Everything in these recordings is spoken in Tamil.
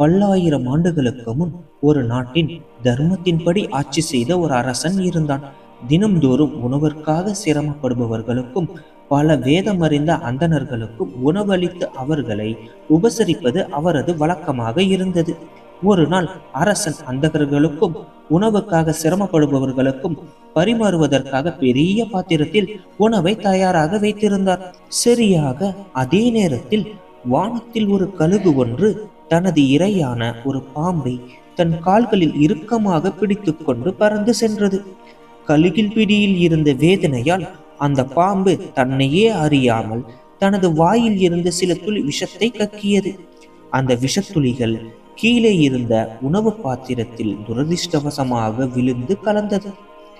பல்லாயிரம் ஆண்டுகளுக்கு முன் ஒரு நாட்டின் தர்மத்தின்படி ஆட்சி செய்த ஒரு அரசன் இருந்தான். தினம்தோறும் உணவிற்காக சிரமப்படுபவர்களுக்கும் பல வேதமறிந்த அந்தணர்களுக்கும் உணவளித்து அவர்களை உபசரிப்பது அவரது வழக்கமாக இருந்தது. ஒரு நாள் அரசன் அந்தகர்களுக்கும் உணவுக்காக சிரமப்படுபவர்களுக்கும் பரிமாறுவதற்காக பெரிய பாத்திரத்தில் உணவை தயாராக வைத்திருந்தார். சரியாக அதே நேரத்தில் வானத்தில் ஒரு கழுகு ஒன்று தனது இரையான ஒரு பாம்பை தன் கால்களில் இறுக்கமாக பிடித்துக்கொண்டு பறந்து சென்றது. கழுகில் பிடியில் இருந்த வேதனையால் அந்த பாம்பு தன்னையே அறியாமல் தனது வாயில் இருந்து சில துளி விஷத்தை கக்கியது. அந்த விஷத்துளிகள் கீழே இருந்த உணவு பாத்திரத்தில் துரதிர்ஷ்டவசமாக விழுந்து கலந்தது.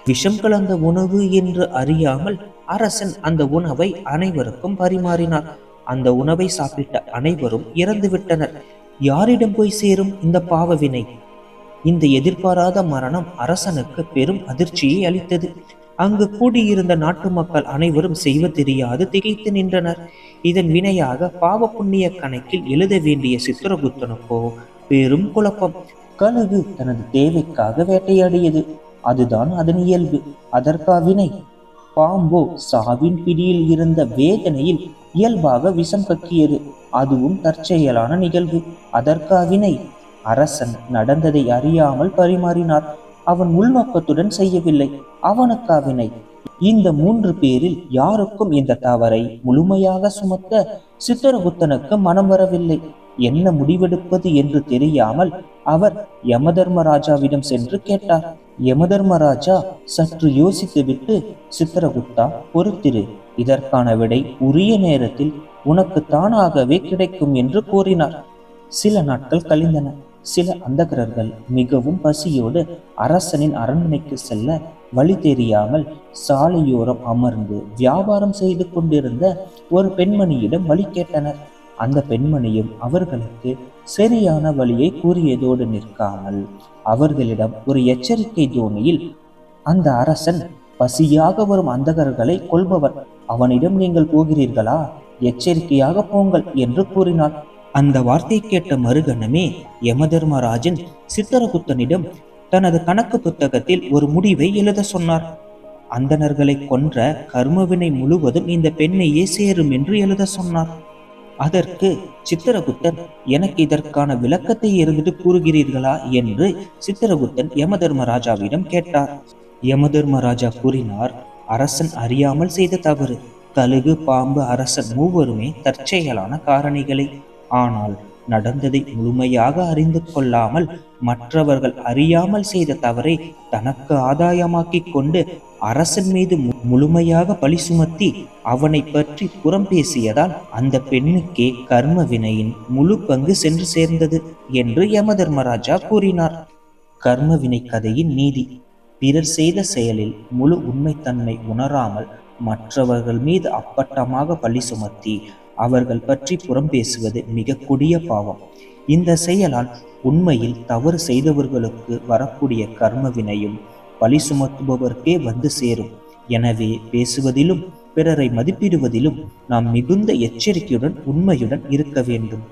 விஷம் கலந்த உணவு என்று அறியாமல் அரசன் அந்த உணவை அனைவருக்கும் பரிமாறினார் அந்த உணவை சாப்பிட்ட அனைவரும் இறந்துவிட்டனர். யாரிடம் போய் சேரும் இந்த பாவவினை இந்த எதிர்பாராத மரணம் அரசனுக்கு பெரும் அதிர்ச்சியை அளித்தது. அங்கு கூடியிருந்த நாட்டு மக்கள் அனைவரும் செய்வ தெரியாது திகைத்து நின்றனர். இதன் வினையாக பாவ புண்ணிய கணக்கில் எழுத வேண்டிய சித்திரகுத்தனுக்கோ பெரும் குழப்பம். கழுகு தனது தேவைக்காக வேட்டையாடியது. அதுதான் அதன் இயல்பு. அதற்கா வினை? பாம்போ சாவின் பிடியில் இருந்த வேதனையில் இயல்பாக விஷம் கக்கியது. அதுவும் தற்செயலான நிகழ்வு. அதற்காவினை அரசன் நடந்ததை அறியாமல் பரிமாறினார். அவன் உள்நோக்கத்துடன் செய்யவில்லை. அவனுக்காவினை இந்த மூன்று பேரில் யாருக்கும் இந்த தவறை முழுமையாக சுமத்த சித்தரகுத்தனுக்கு மனம் வரவில்லை. என்ன முடிவெடுப்பது என்று தெரியாமல் அவர் யமதர்மராஜாவிடம் சென்று கேட்டார். யமதர்மராஜா சற்று யோசித்துவிட்டு சித்திரகுப்தா பொறுத்திரு. இதற்கான விடை உரிய நேரத்தில் உனக்கு தானாகவே கிடைக்கும் என்று கூறினார். சில நாட்கள் கழிந்தன. சில அந்தகரர்கள் மிகவும் பசியோடு அரசனின் அரண்மனைக்கு செல்ல வழி தெரியாமல் சாலையோரம் அமர்ந்து வியாபாரம் செய்து கொண்டிருந்த ஒரு பெண்மணியிடம் வழி கேட்டனர். அந்த பெண்மணியும் அவர்களுக்கு சரியான வழியை கூறியதோடு நிற்காமல் அவர்களிடம் ஒரு எச்சரிக்கை தோணியில் அந்த அரசன் பசியாக வரும் அந்தகர்களை கொள்பவர் அவனிடம் நீங்கள் போகிறீர்களா? எச்சரிக்கையாக போங்கள் என்று கூறினார் அந்த வார்த்தை கேட்ட மறுகணமே யமதர்மராஜன் சித்தரகுத்தனிடம் தனது கணக்கு புத்தகத்தில் ஒரு முடிவை எழுத சொன்னார். அந்தணர்களை கொன்ற கர்மவினை முழுவதும் இந்த பெண்ணையே சேரும் என்று எழுத சொன்னார். அதற்கு சித்திரகுப்தன் எனக்கு இதற்கான விளக்கத்தை இருந்துட்டு கூறுகிறீர்களா? என்று சித்திரகுப்தன் யமதர்மராஜாவிடம் கேட்டார். யமதர்மராஜா கூறினார் அரசன் அறியாமல் செய்த தவறு. கழுகு பாம்பு அரசன் மூவருமே தற்செயலான காரணிகளை. ஆனால் நடந்ததை முழுமையாக அறிந்து கொள்ளாமல் மற்றவர்கள் அறியாமல் செய்த தவறை தனக்கு ஆதாயமாக்கிக் கொண்டு அரசன் மீது முழுமையாக பழி சுமத்தி அவனை பற்றி புறம் பேசியதால் அந்த பெண்ணுக்கே கர்ம வினையின் முழு பங்கு சென்று சேர்ந்தது என்று யமதர்மராஜா கூறினார். கர்ம வினை கதையின் நீதி. பிறர் செய்த செயலில் முழு உண்மைத்தன்மை உணராமல் மற்றவர்கள் மீது அப்பட்டமாக பழி சுமத்தி அவர்கள் பற்றி புறம் பேசுவது மிக கொடிய பாவம். இந்த செயலால் உண்மையில் தவறு செய்தவர்களுக்கு வரக்கூடிய கர்ம வினையும் பழி சுமத்துபவர்க்கே வந்து சேரும். எனவே பேசுவதிலும் பிறரை மதிப்பிடுவதிலும் நாம் மிகுந்த எச்சரிக்கையுடன் உண்மையுடன் இருக்க வேண்டும்.